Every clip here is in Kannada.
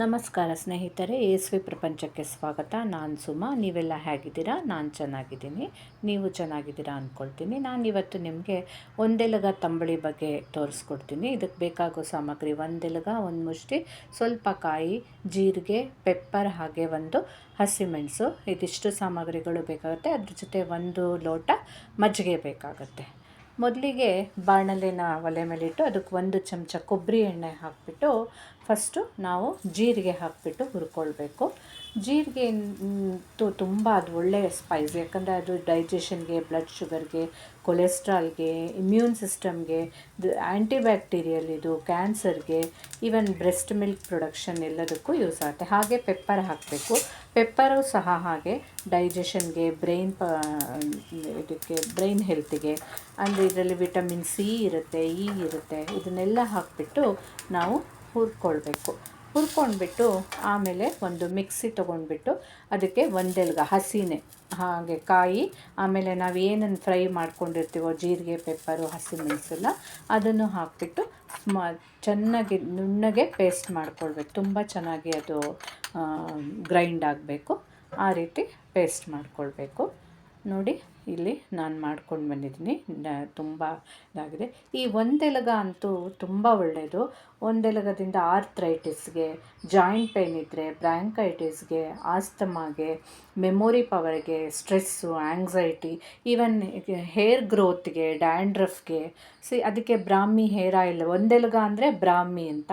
ನಮಸ್ಕಾರ ಸ್ನೇಹಿತರೆ ಎಸ್ ವಿ ಪ್ರಪಂಚಕ್ಕೆ ಸ್ವಾಗತ. ನಾನು ಸುಮಾ, ನೀವೆಲ್ಲ ಹೇಗಿದ್ದೀರಾ? ನಾನು ಚೆನ್ನಾಗಿದ್ದೀನಿ. ನೀವು ಚೆನ್ನಾಗಿದ್ದೀರಾ ಅಂದ್ಕೊಳ್ತೀನಿ ನಾನು ಇವತ್ತು ನಿಮಗೆ ಒಂದೆಲಗ ತಂಬಳಿ ಬಗ್ಗೆ ತೋರಿಸ್ಕೊಡ್ತೀನಿ. ಇದಕ್ಕೆ ಬೇಕಾಗೋ ಸಾಮಗ್ರಿ ಒಂದೆಲಗ, ಒಂದು ಮುಷ್ಟಿ, ಸ್ವಲ್ಪ ಕಾಯಿ, ಜೀರಿಗೆ, ಪೆಪ್ಪರ್, ಹಾಗೆ ಒಂದು ಹಸಿಮೆಣಸು ಇದಿಷ್ಟು ಸಾಮಗ್ರಿಗಳು ಬೇಕಾಗುತ್ತೆ. ಅದ್ರ ಜೊತೆ ಒಂದು ಲೋಟ ಮಜ್ಜಿಗೆ ಬೇಕಾಗುತ್ತೆ. ಮೊದಲಿಗೆ ಬಾಣಲೆನ ಒಲೆ ಮೇಲಿಟ್ಟು ಅದಕ್ಕೆ ಒಂದು ಚಮಚ ಕೊಬ್ಬರಿ ಎಣ್ಣೆ ಹಾಕಿಬಿಟ್ಟು ಫಸ್ಟು ನಾವು ಜೀರಿಗೆ ಹಾಕಿಬಿಟ್ಟು ಹುರ್ಕೊಳ್ಬೇಕು. ಜೀರಿಗೆ ತುಂಬ ಅದು ಒಳ್ಳೆಯ ಸ್ಪೈಸ್ ಯಾಕಂದರೆ ಅದು ಡೈಜೆಷನ್ಗೆ ಬ್ಲಡ್ ಶುಗರ್ಗೆ ಕೊಲೆಸ್ಟ್ರಾಲ್ಗೆ, ಇಮ್ಯೂನ್ ಸಿಸ್ಟಮ್ಗೆ ಆ್ಯಂಟಿ ಆ್ಯಂಟಿಬ್ಯಾಕ್ಟೀರಿಯಲ್ ಇದು, ಕ್ಯಾನ್ಸರ್ಗೆ, ಈವನ್ ಬ್ರೆಸ್ಟ್ ಮಿಲ್ಕ್ ಪ್ರೊಡಕ್ಷನ್ ಎಲ್ಲದಕ್ಕೂ ಯೂಸ್ ಆಗುತ್ತೆ. ಹಾಗೆ ಪೆಪ್ಪರ್ ಹಾಕಬೇಕು. ಪೆಪ್ಪರು ಸಹ ಹಾಗೆ ಡೈಜೆಷನ್ಗೆ, ಬ್ರೈನ್ ಪ, ಇದಕ್ಕೆ, ಬ್ರೈನ್ ಹೆಲ್ತಿಗೆ, ಅಂದರೆ ಇದರಲ್ಲಿ ವಿಟಮಿನ್ ಸಿ ಇರುತ್ತೆ, ಇ ಇರುತ್ತೆ, ಇದನ್ನೆಲ್ಲ ಹಾಕಿಬಿಟ್ಟು ನಾವು ಹುರ್ಕೊಳ್ಬೇಕು. ಹುರ್ಕೊಂಡ್ಬಿಟ್ಟು ಆಮೇಲೆ ಒಂದು ಮಿಕ್ಸಿ ತೊಗೊಂಡ್ಬಿಟ್ಟು ಅದಕ್ಕೆ ಒಂದೆಲ್ಗ ಹಸಿನೇ, ಹಾಗೆ ಕಾಯಿ, ಆಮೇಲೆ ನಾವು ಏನನ್ನು ಫ್ರೈ ಮಾಡ್ಕೊಂಡಿರ್ತೀವೋ ಜೀರಿಗೆ, ಪೆಪ್ಪರು ಹಸಿಮೆಣಸೆಲ್ಲ ಅದನ್ನು ಹಾಕಿಬಿಟ್ಟು ಮ ಚೆನ್ನಾಗಿ ನುಣ್ಣಗೆ ಪೇಸ್ಟ್ ಮಾಡ್ಕೊಳ್ಬೇಕು. ತುಂಬ ಚೆನ್ನಾಗಿ ಅದು ಗ್ರೈಂಡ್ ಆಗಬೇಕು. ಆ ರೀತಿ ಪೇಸ್ಟ್ ಮಾಡ್ಕೊಳ್ಬೇಕು. ನೋಡಿ, ಇಲ್ಲಿ ನಾನು ಮಾಡ್ಕೊಂಡು ಬಂದಿದ್ದೀನಿ. ತುಂಬ ಇದಾಗಿದೆ. ಈ ಒಂದೆಲಗ ಅಂತೂ ತುಂಬ ಒಳ್ಳೆಯದು ಒಂದೆಲಗದಿಂದ ಆರ್ಥ್ರೈಟಿಸ್ಗೆ, ಜಾಯಿಂಟ್ ಪೇನ್ ಇದ್ದರೆ ಬ್ರ್ಯಾಂಕೈಟಿಸ್ಗೆ ಆಸ್ತಮಾಗೆ, ಮೆಮೊರಿ ಪವರ್ಗೆ, ಸ್ಟ್ರೆಸ್ಸು ಆ್ಯಂಗ್ಸೈಟಿ ಈವನ್ ಹೇರ್ ಗ್ರೋತ್ಗೆ, ಡ್ಯಾಂಡ್ರಫ್ಗೆ. ಸಿ, ಅದಕ್ಕೆ ಬ್ರಾಹ್ಮಿ ಹೇರ್ ಆಯಿಲ್, ಒಂದೆಲಗ ಅಂದರೆ ಬ್ರಾಹ್ಮಿ ಅಂತ.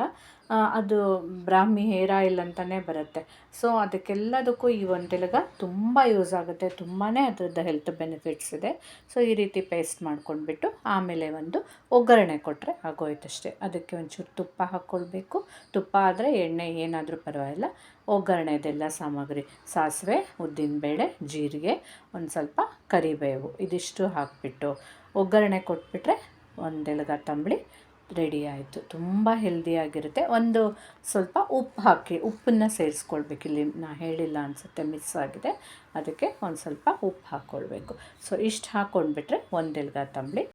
ಅದು ಬ್ರಾಹ್ಮಿ ಹೇರ್ ಆಯಿಲ್ ಅಂತಲೇ ಬರುತ್ತೆ. ಸೊ, ಅದಕ್ಕೆಲ್ಲದಕ್ಕೂ ಈ ಒಂದೆಲಗ ತುಂಬ ಯೂಸ್ ಆಗುತ್ತೆ. ತುಂಬಾ ಅದರದ್ದು ಹೆಲ್ತ್ ಬೆನಿಫಿಟ್ಸ್ ಇದೆ. ಸೊ, ಈ ರೀತಿ ಪೇಸ್ಟ್ ಮಾಡ್ಕೊಂಡ್ಬಿಟ್ಟು ಆಮೇಲೆ ಒಂದು ಒಗ್ಗರಣೆ ಕೊಟ್ಟರೆ ಆಗೋಯ್ತಷ್ಟೇ. ಅದಕ್ಕೆ ಒಂಚೂರು ತುಪ್ಪ ಹಾಕ್ಕೊಳ್ಬೇಕು. ತುಪ್ಪ ಆದರೆ ಎಣ್ಣೆ ಏನಾದರೂ ಪರವಾಗಿಲ್ಲ. ಒಗ್ಗರಣೆದೆಲ್ಲ ಸಾಮಗ್ರಿ, ಸಾಸಿವೆ ಉದ್ದಿನಬೇಳೆ ಜೀರಿಗೆ, ಒಂದು ಸ್ವಲ್ಪ ಕರಿಬೇವು ಇದಿಷ್ಟು ಹಾಕಿಬಿಟ್ಟು ಒಗ್ಗರಣೆ ಕೊಟ್ಬಿಟ್ರೆ ಒಂದೆಲಗ ತಂಬಳಿ ರೆಡಿ ಆಯಿತು. ತುಂಬ ಹೆಲ್ದಿಯಾಗಿರುತ್ತೆ ಒಂದು ಸ್ವಲ್ಪ ಉಪ್ಪು ಹಾಕಿ, ಉಪ್ಪನ್ನು ಸೇರಿಸ್ಕೊಳ್ಬೇಕು. ಇಲ್ಲಿ ನಾ ಹೇಳಿಲ್ಲ ಅನಿಸುತ್ತೆ ಮಿಸ್ ಆಗಿದೆ. ಅದಕ್ಕೆ ಒಂದು ಸ್ವಲ್ಪ ಉಪ್ಪು ಹಾಕ್ಕೊಳ್ಬೇಕು. ಸೊ ಇಷ್ಟು ಹಾಕ್ಕೊಂಡ್ಬಿಟ್ರೆ ಒಂದೆಲ್ಗ ತಂಬಳಿ